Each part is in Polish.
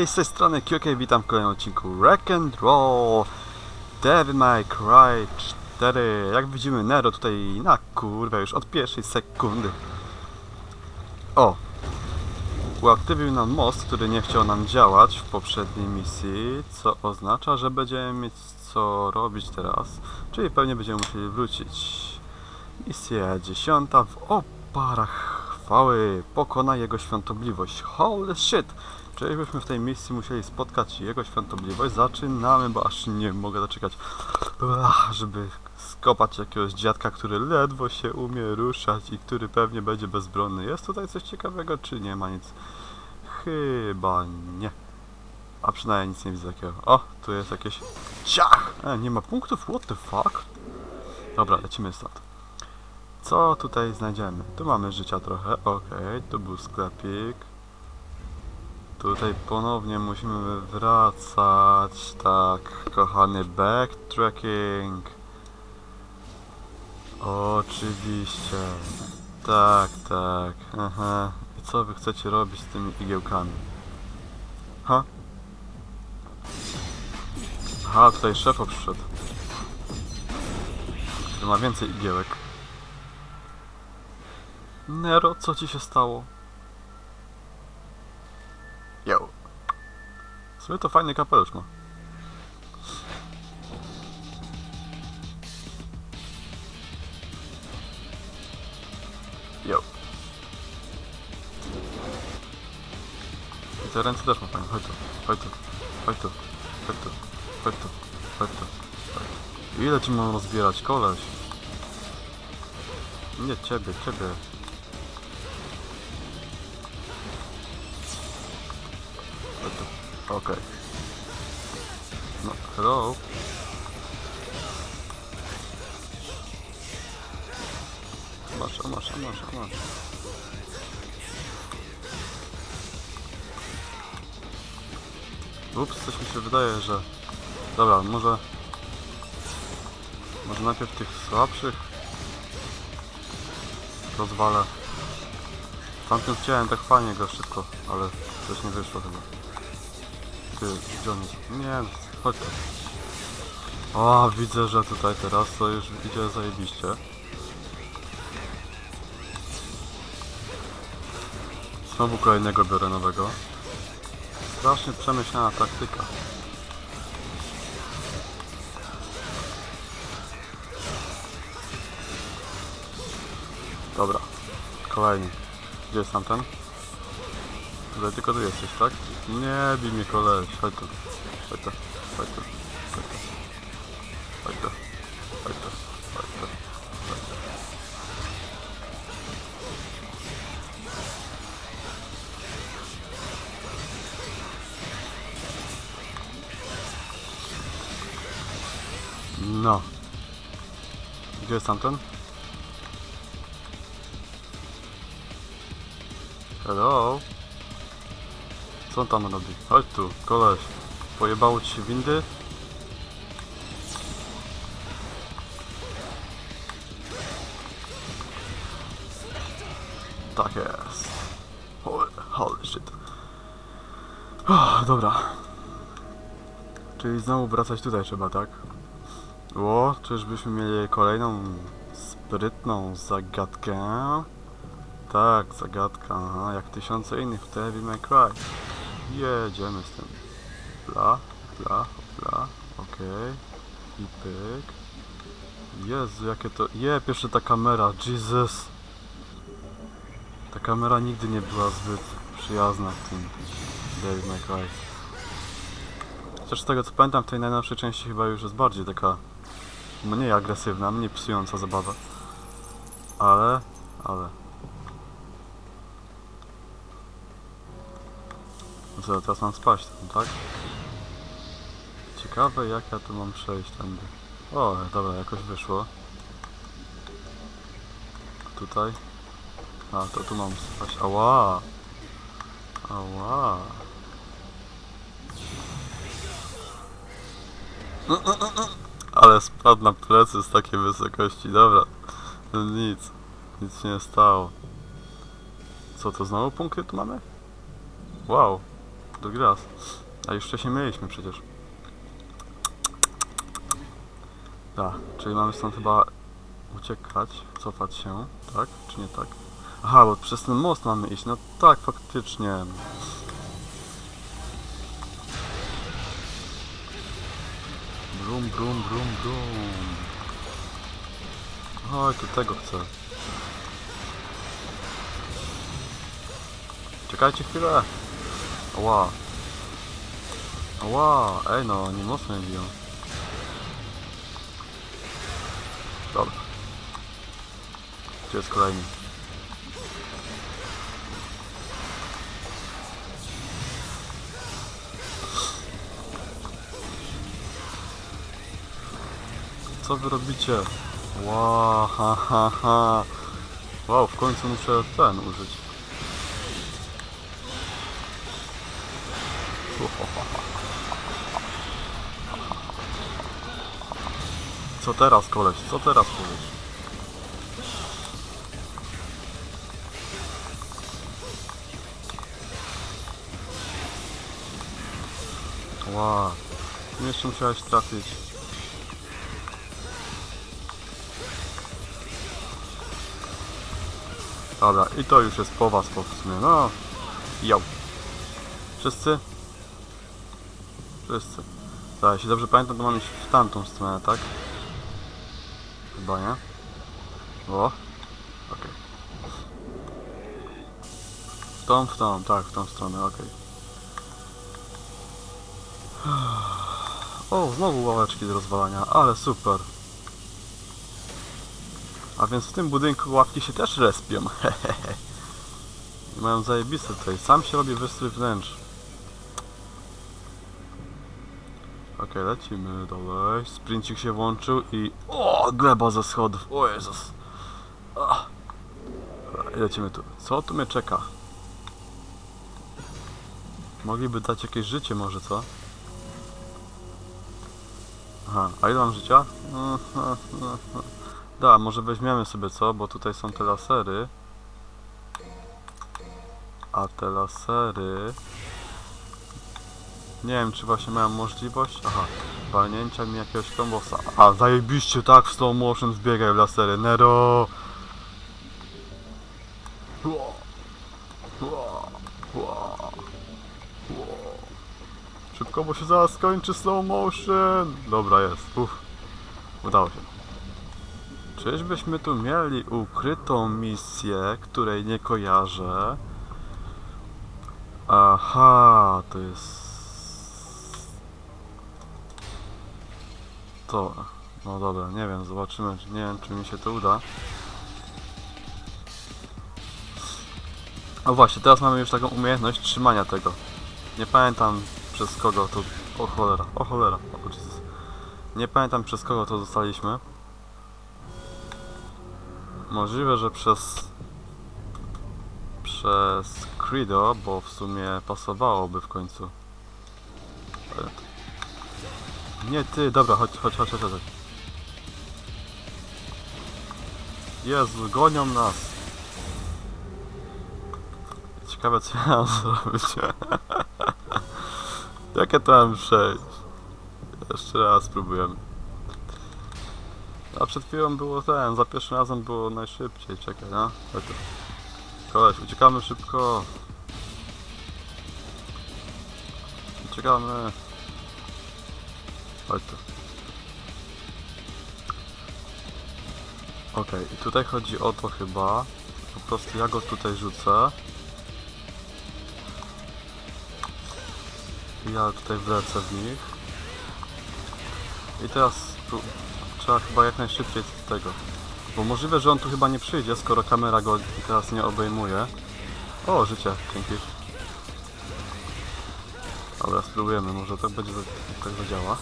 Hej, z tej strony QK, witam w kolejnym odcinku Wreck and Roll. Devil May Cry 4 Jak widzimy Nero tutaj na kurwa już od pierwszej sekundy. O! Uaktywnił nam most, który nie chciał nam działać w poprzedniej misji Co oznacza, że będziemy mieć co robić teraz Czyli pewnie będziemy musieli wrócić. Misja dziesiąta w oparach chwały. Pokona jego świątobliwość. Holy shit! Czyli byśmy w tej misji musieli spotkać jego świątobliwość. Zaczynamy, bo aż nie mogę doczekać, żeby skopać jakiegoś dziadka, który ledwo się umie ruszać i który pewnie będzie bezbronny. Jest tutaj coś ciekawego, czy nie ma nic? Chyba nie. A przynajmniej nic nie widzę takiego. O, tu jest jakieś... Ciach! E, nie ma punktów? What the fuck? Dobra, lecimy stąd. Co tutaj znajdziemy? Tu mamy życia trochę, okej, tu był sklepik. Tutaj ponownie musimy wracać, tak, kochany backtracking. Oczywiście. Tak, tak, aha. I co wy chcecie robić z tymi igiełkami? Ha? Aha, tutaj szefo przyszedł. Który ma więcej igiełek. Nero, co ci się stało? Sumie to fajny kapelusz ma. Yo. I te ręce też ma tu, chodź tu, chodź tu, chodź tu, chodź tu, chodź tu. chodź tu. Ile ci mam rozbierać, koleś? Nie ciebie, ciebie. Okej. No, hello? Masz, masz, masz, masz. Ups, coś mi się wydaje, że... Dobra, może... Może najpierw tych słabszych rozwalę. Tamtym chciałem tak fajnie go szybko, ale coś nie wyszło chyba. Ty, jest? Nie, chodź tu. O, widzę, że tutaj teraz to już idzie zajebiście. Znowu kolejnego biorę nowego. Strasznie przemyślana taktyka. Dobra, kolejny. Gdzie jest tamten? Tutaj tylko ty jesteś, tak? Nie bij mnie koleś, chodź tu. Chodź tu, chodź tu, chodź tu. Chodź tu, chodź tu, chodź tu, chodź tu. No. Gdzie jest tamten? Hello? Co on tam robi? Chodź tu, koleś. Pojebało ci się windy? Tak jest. Holy, shit. Oh, dobra. Czyli znowu wracać tutaj trzeba, tak? O, czyżbyśmy mieli kolejną sprytną zagadkę? Tak, zagadka, aha, jak tysiące innych w Devil May Cry. Jedziemy z tym. Bla, bla, bla, okej. I pyk. Jezu, jakie to... Je, jeszcze ta kamera, Jesus! Ta kamera nigdy nie była zbyt przyjazna w tym Devil May Cry. Chociaż z tego co pamiętam, w tej najnowszej części chyba już jest bardziej taka mniej agresywna, mniej psująca zabawa. Ale, ale... No teraz mam spaść tam, tak? Ciekawe jak ja tu mam przejść tędy. O, dobra, jakoś wyszło. Tutaj. A, to tu mam spaść. Ała! Ała! Ale spadł na plecy z takiej wysokości, dobra. No nic. Nic się nie stało. Co to znowu punkty tu mamy? Wow. Drugi raz. A już wcześniej mieliśmy przecież. Tak, czyli mamy stąd chyba uciekać, cofać się, tak? Czy nie tak? Aha, bo przez ten most mamy iść, no tak, faktycznie. Brum, brum, brum, brum. Oj, tu tego chcę. Czekajcie chwilę. Ła. Ła, ej no, nie mocno mnie biją. Dobra. Gdzie jest kolejny? Co wy robicie? Ła, ha, ha, ha. Wow, w końcu muszę ten użyć. Co teraz, koleś? Co teraz powiesz? Ła, jeszcze musiałeś trafić. Dobra, i to już jest po was po sumie, no. Jo. Wszyscy? Wszyscy. Tak, jeśli dobrze pamiętam, to mam iść w tamtą stronę, tak? Chyba nie? O. Okej. W tą, w tą, tak, w tą stronę, okej. O, znowu ławeczki do rozwalania, ale super. A więc w tym budynku ławki się też respią. I mają zajebiste tutaj. Sam się robi wystrój wnętrz. Okej, lecimy dalej. Sprincik się włączył i... O, gleba ze schodów. O Jezus. I lecimy tu. Co tu mnie czeka? Mogliby dać jakieś życie może, co? Aha, a ile mam życia? Da, może weźmiemy sobie co, bo tutaj są te lasery. A te lasery... Nie wiem, czy właśnie mają możliwość... Aha, walnięcia mi jakiegoś kombosa. A, zajebiście, tak, w slow motion wbiegaj w lasery. Nero! Szybko, bo się zaraz skończy slow motion. Dobra, jest. Uff. Udało się. Czyżbyśmy tu mieli ukrytą misję, której nie kojarzę? Aha, to jest... To... No dobra, nie wiem, zobaczymy, czy- nie wiem czy mi się to uda. O właśnie, teraz mamy już taką umiejętność trzymania tego. Nie pamiętam przez kogo to... O cholera, o cholera, o. Nie pamiętam przez kogo to dostaliśmy. Możliwe, że przez przez Credo, bo w sumie pasowałoby w końcu. Nie ty, dobra, chodź, chodź, chodź, chodź. chodź. Jezu, gonią nas. Ciekawe co ja mam zrobić. Jak ja to mam przejść? Jeszcze raz spróbujemy. A przed chwilą było ten, za pierwszym razem było najszybciej, czekaj, no. Tu. Koleś, uciekamy szybko. Uciekamy. Chodź tu. Okej, i tutaj chodzi o to chyba. Po prostu ja go tutaj rzucę. I ja tutaj wlecę w nich. I teraz tu trzeba chyba jak najszybciej z tego. Bo możliwe, że on tu chyba nie przyjdzie, skoro kamera go teraz nie obejmuje. O, życie, dzięki. Dobra, spróbujemy, może tak będzie, tak zadziała.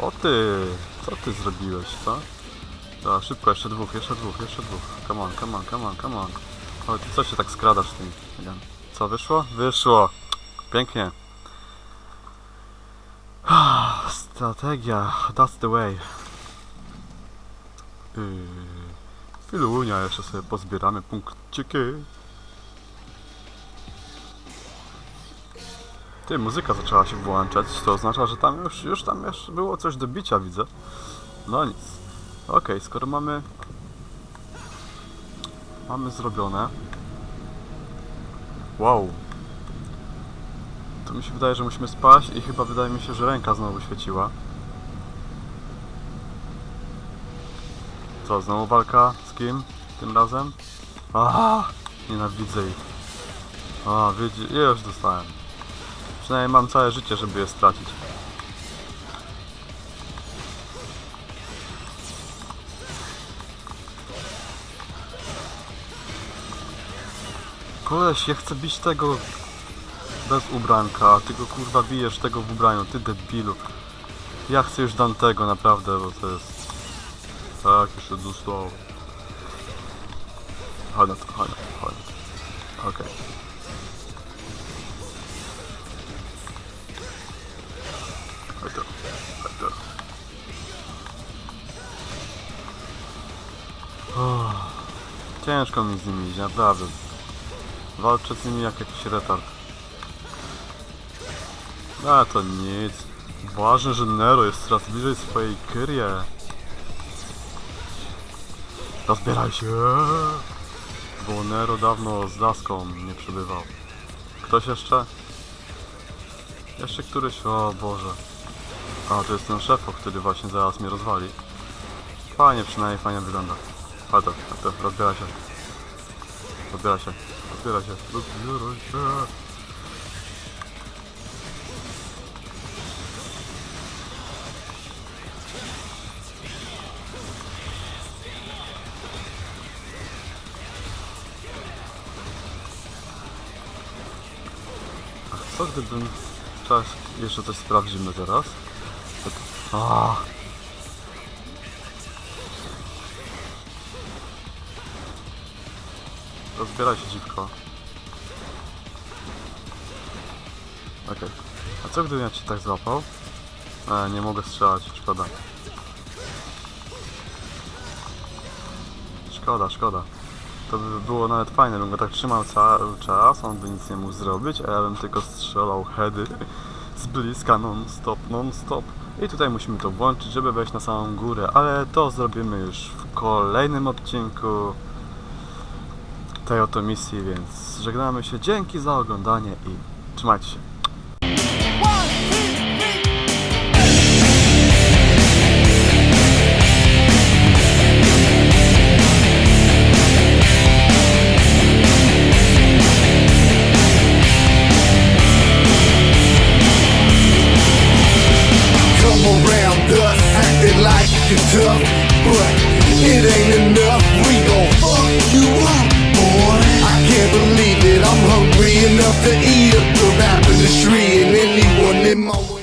O ty, co ty zrobiłeś, co? Dobra, szybko, jeszcze dwóch, jeszcze dwóch, jeszcze dwóch. Come on, come on, come on, come on. Ty co się tak skradasz tym? Co, wyszło? Wyszło. Pięknie. Strategia, that's the way. Yy, Chwilunia, jeszcze sobie pozbieramy punkciki. Ty, muzyka zaczęła się włączać, to oznacza, że tam już, już tam już było coś do bicia, widzę. No nic. Okej, skoro mamy... Mamy zrobione. Wow. To mi się wydaje, że musimy spaść i chyba wydaje mi się, że ręka znowu świeciła. Co, znowu walka? Z kim? Tym razem? Aaa! Nienawidzę ich. A, widzi, już dostałem. Przynajmniej mam całe życie, żeby je stracić. Koleś, ja chcę bić tego bez ubranka, a ty go kurwa bijesz tego w ubraniu, ty debilu. Ja chcę już Dantego, naprawdę, bo to jest... Tak, jeszcze zostało. Chodź chodź chodź. Okej. Chodź Ciężko mi z nimi iść, naprawdę. Walczę z nimi jak jakiś retard. A to nic. Ważne, że Nero jest coraz bliżej swojej kyrie. Rozbieraj się! Bo Nero dawno z laską nie przebywał. Ktoś jeszcze? Jeszcze któryś? O Boże. A, to jest ten szefo, który właśnie zaraz mnie rozwali. Fajnie, przynajmniej fajnie wygląda. Chodź to, rozbiera się. Rozbiera się, rozbiera się, rozbiera się. Co gdybym... Czas, jeszcze coś sprawdzimy teraz. A. Rozbieraj się dziwko. Okej. A co gdybym ja cię tak złapał? E, nie mogę strzelać, szkoda. Szkoda, szkoda. To by było nawet fajne, bym go tak trzymał cały czas, on by nic nie mógł zrobić, a ja bym tylko strzelał heady z bliska non-stop, non-stop. I tutaj musimy to włączyć, żeby wejść na samą górę, ale to zrobimy już w kolejnym odcinku tej oto misji, więc żegnamy się, dzięki za oglądanie i trzymajcie się.